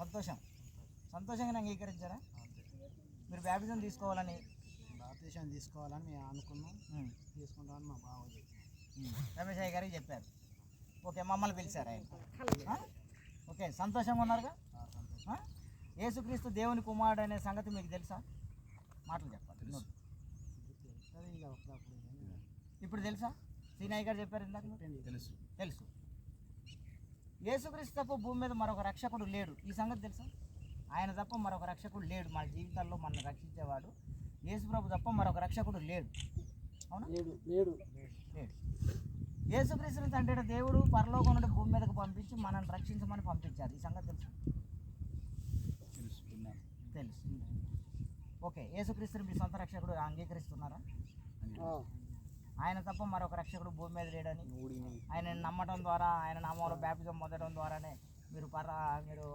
సంతోషం. సంతోషంగా అంగీకరించారా? మీరు బ్యాప్టిజం తీసుకోవాలని? భారతదేశాన్ని తీసుకోవాలని మేము అనుకున్నాం. తీసుకుంటామని మా బావ రమేష్ అయ్య గారికి చెప్పారు. ఓకే మమ్మల్ని పిలిచారు? ఆయన? ఓకే సంతోషంగా ఉన్నారుగా? ఆ సంతోషం. ఆ? యేసుక్రీస్తు దేవుని కుమారుడు అనే సంగతి మీకు తెలుసా? మాటలు చెప్పాలి. ఇప్పుడు తెలుసా? సీనయ్య గారు చెప్పారు ఇందాక? తెలుసు. తెలుసు. యేసుక్రీస్తు తప్ప భూమి మీద మరొక రక్షకుడు లేడు. ఈ సంగతి తెలుసా? ఆయన తప్ప మరొక రక్షకుడు లేడు. మన జీవితాల్లో మనల్ని రక్షించేవాడు యేసు ప్రభు తప్ప మరొక రక్షకుడు లేడు. అవునా? లేడు లేడు. లేడు. యేసుక్రీస్తుని తండ్రి దేవుడు పరలోకం నుండి భూమి మీదకు పంపించి మనల్ని రక్షించమని పంపించారు. ఈ సంగతి తెలుసు? తెలుసు. ఓకే. యేసుక్రీస్తుని మీ సొంత రక్షకుడు అంగీకరిస్తున్నారా? ఆయన తప్ప మరొక రక్షకుడు భూమి మీద లేడని ఆయన నమ్మటం ద్వారా ఆయన నామంలో బ్యాప్టిజం పొందడం ద్వారానే మీరు పర మీరు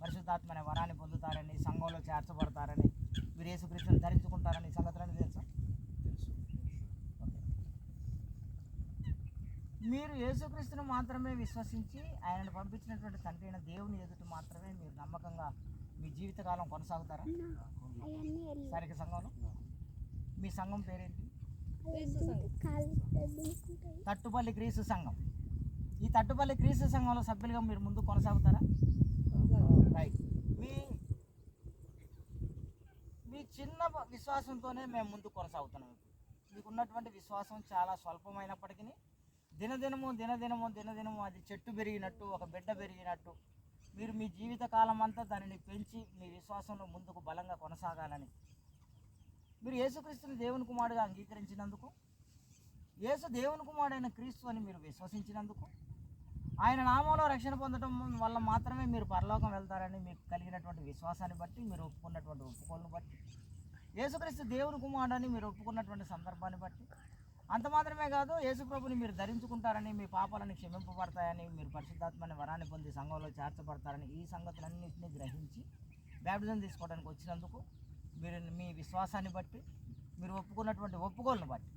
పరిశుద్ధాత్మ అనే వరాన్ని పొందుతారని సంఘంలో చేర్చబడతారని మీరు యేసుక్రీస్తుని ధరించుకుంటారని ఈ సంగతులన్నీ తెలుసా? తెలుసు. ఓకే. మీరు యేసుక్రీస్తుని మాత్రమే విశ్వసించి ఆయనను పంపించినటువంటి తండ్రి అయిన దేవుని ఎదుట మాత్రమే మీరు నమ్మకంగా మీ జీవితకాలం కొనసాగుతారా? సరిగ్గా సంఘంలో? మీ సంఘం పేరేంటి? తట్టుపల్లి క్రీస్తు సంఘం. ఈ తట్టుపల్లి క్రీస్తు సంఘంలో సభ్యులుగా మీరు ముందు కొనసాగుతారా? రైట్ మీ మీ చిన్న విశ్వాసంతోనే మేము ముందు కొనసాగుతున్నాం ఇప్పుడు. మీకు ఉన్నటువంటి విశ్వాసం చాలా స్వల్పమైనప్పటికీ దినదినము దినదినము దినదినము అది చెట్టు పెరిగినట్టు ఒక బిడ్డ పెరిగినట్టు మీరు మీ జీవితకాలం అంతా దానిని పెంచి మీ విశ్వాసంలో ముందుకు బలంగా కొనసాగాలని మీరు యేసుక్రీస్తుని దేవుని కుమారుడుగా అంగీకరించినందుకు యేసు దేవుని కుమారుడైన క్రీస్తు అని మీరు విశ్వసించినందుకు ఆయన నామంలో రక్షణ పొందడం వల్ల మాత్రమే మీరు పరలోకం వెళ్తారని మీకు కలిగినటువంటి విశ్వాసాన్ని బట్టి మీరు ఒప్పుకున్నటువంటి ఒప్పుకోలను బట్టి యేసుక్రీస్తు దేవుని కుమారుడని మీరు ఒప్పుకున్నటువంటి సందర్భాన్ని బట్టి అంత మాత్రమే కాదు యేసుప్రభుని మీరు ధరించుకుంటారని మీ పాపాలని క్షమింపబడతాయని మీరు పరిశుద్ధాత్మని వరాన్ని పొంది సంఘంలో చేర్చబడతారని ఈ సంగతులన్నింటినీ గ్రహించి బ్యాప్టిజం తీసుకోవడానికి వచ్చినందుకు మీరు మీ విశ్వాసాన్ని బట్టి మీరు ఒప్పుకున్నటువంటి ఒప్పుకోలను బట్టి.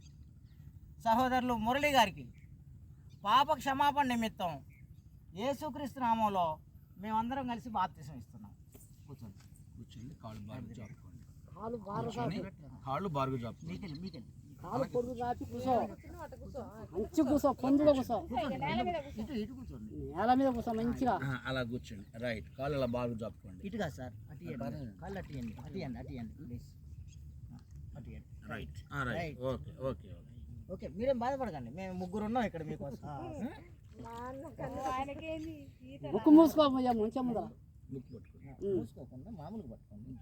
సహోదరులు మురళి గారికి పాప క్షమాపణ నిమిత్తం యేసుక్రీస్తు నామంలో మేమందరం కలిసి బాప్తిసం ఇస్తున్నాం. కూర్చోండి. కూర్చోండి. కాళ్ళు బారుగా జాపుకోండి బాగా కూర్చొని కాళ్ళు బారుగా జాపుకోండి మీకెళ్ళి మీకెళ్ళి. కాలు పొడుగు దాటి కూర్చో. మంచి కూర్చో పొందులో కూర్చో. ఇటు ఇటు కూర్చోండి. నేల మీద కూర్చో మంచిగా. అలా కూర్చోండి. రైట్. కాళ్ళు అలా బారుగా జాపుకోండి ఇటుగా సార్. కాళ్ళు please right right okay okay okay okay మీరేం బాధపడకండి. మేము ముగ్గురు ఉన్నాం ఇక్కడ మీకోసం. ముక్కు మూసుకో అయ్యా మంచిగా ముందర. ముక్కు పట్టుకోండి. మూసుకోకుండా మామూలుగా పట్టుకోండి.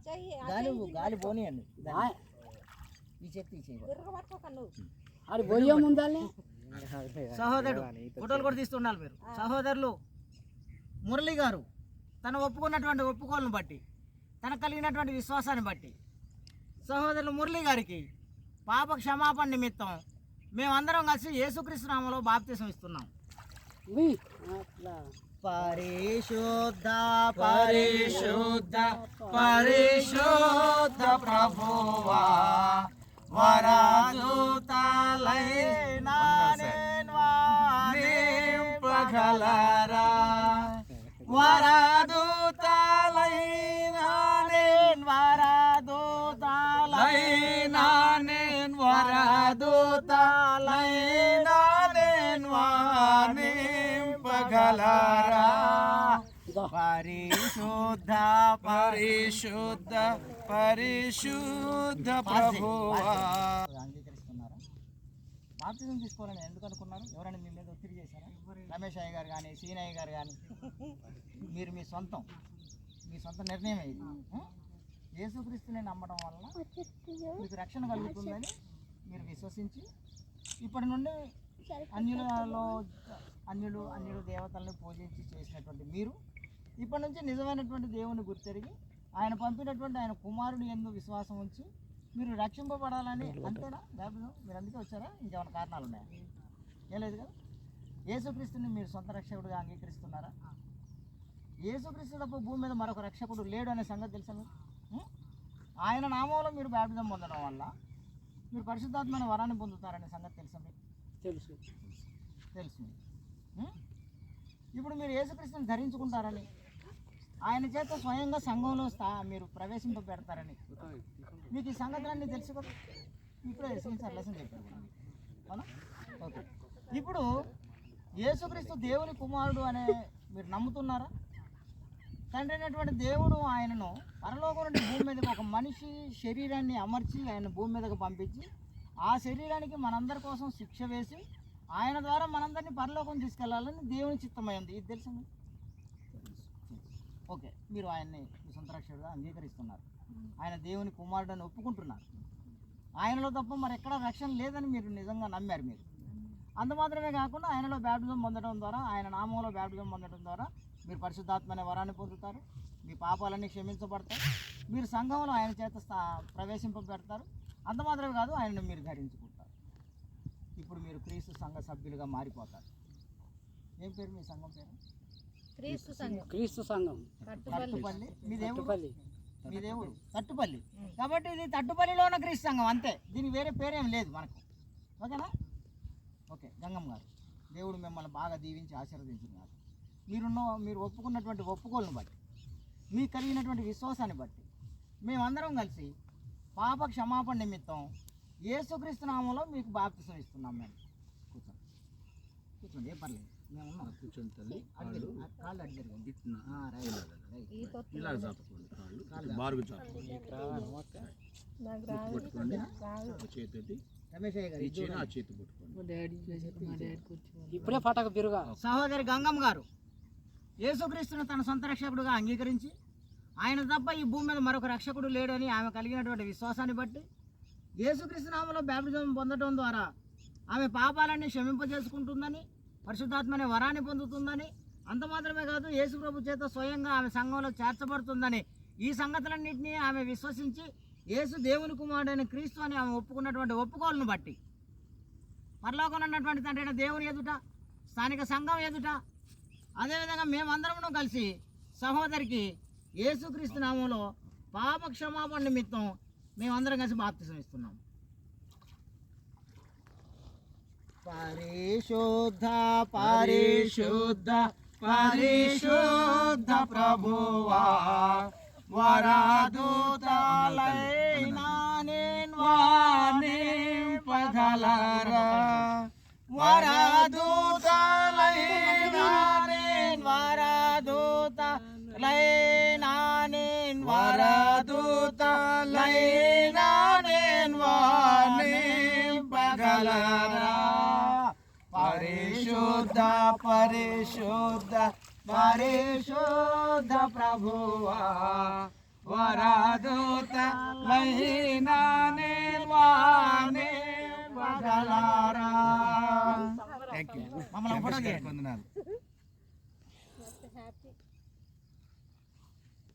గాలి గాలి పోనీయండి. ఆ, ఈ చేతి ఈ చేయి ఆడి బొయ్య ముందాలే సహోదరుడు ఫోటోలు కూడా తీస్తుండాలి మీరు. సహోదరులు మురళి గారు తను ఒప్పుకున్నటువంటి ఒప్పుకోలను బట్టి. తనకు కలిగినటువంటి విశ్వాసాన్ని బట్టి. సహోదరులు మురళి గారికి పాప క్షమాపణ నిమిత్తం మేమందరం కలిసి యేసుక్రీస్తు నామంలో బాప్తీసం ఇస్తున్నాం. పరిశుద్ధ పరిశుద్ధ పరిశుద్ధ ప్రభువా వరదూతలైనా పగలరా వరదూతలైనా నేను పగలరా పరిశుద్ధ పరిశుద్ధ పరిశుద్ధ ప్రభువా. అంగీకరిస్తున్నారా? బాప్తిజం తీసుకోవాలని ఎందుకు అనుకున్నారు? ఎవరైనా మీ మీద ఒత్తిడి చేశారా? రమేష్ అయ్య గారు కానీ సీనయ్య గారు కానీ మీరు మీ సొంతం. మీ సొంత నిర్ణయం ఇది ఆ? యేసుక్రీస్తుని నమ్మడం వల్ల మీకు రక్షణ కలుగుతుందని మీరు విశ్వసించి ఇప్పటి నుండి అన్యులలో అన్యులు అన్యులు దేవతలను పూజించి చేసినటువంటి మీరు ఇప్పటి నుంచి నిజమైనటువంటి దేవుని గుర్తెరిగి ఆయన పంపినటువంటి ఆయన కుమారుడు ఎందు విశ్వాసం ఉంచి మీరు రక్షింపబడాలని అంతేనా బాప్టిజం మీరు అందుకే వచ్చారా? ఇంకేమైనా కారణాలు ఉన్నాయా? ఏం లేదు కదా. యేసుక్రీస్తుని మీరు సొంత రక్షకుడిగా అంగీకరిస్తున్నారా? యేసుక్రీస్తు తప్ప భూమి మీద మరొక రక్షకుడు లేడు అనే సంగతి తెలుసా? ఆయన నామంలో మీరు బ్యాప్టిజం పొందడం వల్ల మీరు పరిశుద్ధాత్మైన వరాన్ని పొందుతారనే సంగతి తెలుసా మీకు? తెలుసు. తెలుసు? ఇప్పుడు మీరు యేసుక్రీస్తుని ధరించుకుంటారని ఆయన చేత స్వయంగా సంఘంలో స్థా మీరు ప్రవేశింప పెడతారని మీకు ఈ సంగతులన్నీ తెలుసు కదా? ఇప్పుడే సార్ లెసన్ చెప్పారు. అవునా? ఓకే. ఇప్పుడు యేసుక్రీస్తు దేవుని కుమారుడు అనే మీరు నమ్ముతున్నారా? తండ్రి అయినటువంటి దేవుడు ఆయనను పరలోకం నుండి భూమి మీదకి ఒక మనిషి శరీరాన్ని అమర్చి ఆయన భూమి మీదకి పంపించి ఆ శరీరానికి మనందరి కోసం శిక్ష వేసి ఆయన ద్వారా మనందరినీ పరలోకం తీసుకెళ్ళాలని దేవుని చిత్తమైంది ఇది తెలుసు ఓకే మీరు ఆయన్ని మీ అంగీకరిస్తున్నారు. ఆయన దేవుని కుమారుడని ఒప్పుకుంటున్నారు. ఆయనలో తప్ప మరి ఎక్కడ రక్షణ లేదని మీరు నిజంగా నమ్మారు మీరు. అంత మాత్రమే కాకుండా ఆయనలో బ్యాప్టిజం పొందడం ద్వారా ఆయన నామంలో బ్యాప్టిజం పొందడం ద్వారా మీరు పరిశుద్ధాత్మ అనే వరాన్ని పొందుతారు. మీ పాపాలన్నీ క్షమించబడతాయి. మీరు సంఘంలో ఆయన చేత స్థా- ప్రవేశింపబెడతారు. అంత మాత్రమే కాదు ఆయనను మీరు ధరించుకుంటారు. ఇప్పుడు మీరు క్రీస్తు సంఘ సభ్యులుగా మారిపోతారు. ఏం పేరు మీ సంఘం పేరు? క్రీస్తు సంఘం. క్రీస్తు సంఘం. తట్టుపల్లి మీ దేవుడు? కట్టుపల్లి. మీ దేవుడు? తట్టుపల్లి కాబట్టి ఇది తట్టుపల్లిలో ఉన్న క్రీస్తు సంఘం అంతే. దీనికి వేరే పేరేం లేదు మనకు. ఓకేనా? ఓకే గంగమ్మ గారు. దేవుడు మిమ్మల్ని బాగా దీవించి ఆశీర్వదించినారు మీరున్న మీరు ఒప్పుకున్నటువంటి ఒప్పుకోలను బట్టి మీకు కలిగినటువంటి విశ్వాసాన్ని బట్టి మేమందరం కలిసి పాప క్షమాపణ నిమిత్తం యేసుక్రీస్తు నామంలో మీకు బాప్తిసం ఇస్తున్నాం మేము. కూర్చోండి. కూర్చోండి ఏ పర్లేదు. మేము తల్లి. కాళ్ళు కొత్త ఇలా చాపుకోండి కాళ్ళు. బారుగు చేతి ఇప్పుడే పటక బిరుగా. సహోదరి గంగమ్మ గారు యేసుక్రీస్తును తన సొంత రక్షకుడుగా అంగీకరించి ఆయన తప్ప ఈ భూమి మీద మరొక రక్షకుడు లేడని ఆమె కలిగినటువంటి విశ్వాసాన్ని బట్టి యేసుక్రీస్తు నామంలో బ్యాప్టిజం పొందడం ద్వారా ఆమె పాపాలన్నీ క్షమింపజేసుకుంటుందని పరిశుద్ధాత్మ అనే వరాన్ని పొందుతుందని అంత మాత్రమే కాదు యేసు ప్రభు చేత స్వయంగా ఆమె సంఘంలో చేర్చబడుతుందని ఈ సంగతులన్నింటినీ ఆమె విశ్వసించి యేసు దేవుని కుమారుడైన క్రీస్తు అని ఆమె ఒప్పుకున్నటువంటి ఒప్పుకోలను బట్టి పరలోకంలో ఉన్నటువంటి తండ్రి అయిన దేవుని ఎదుట స్థానిక సంఘం ఎదుట అదేవిధంగా మేమందరం కలిసి సహోదరికి యేసుక్రీస్తు నామంలో పాప క్షమాపణ నిమిత్తం మేమందరం కలిసి బాప్తిసం ఇస్తున్నాం. పరిశుద్ధ పరిశుద్ధ పరిశుద్ధ ప్రభువా. వరాదూతలైనా పగలరా వరదూతలైనా వరదూత లైనానేన్ వరదూతలైనా వాణి పగలరా పరిశుద్ధ పరిశుద్ధ పరిశుద్ధ ప్రభువా వరదూత లైనా వాణి పగలరా థ్యాంక్ యూ మమ్మల్ని ఫోటో తీయండి వందనాలు. హ్యాపీ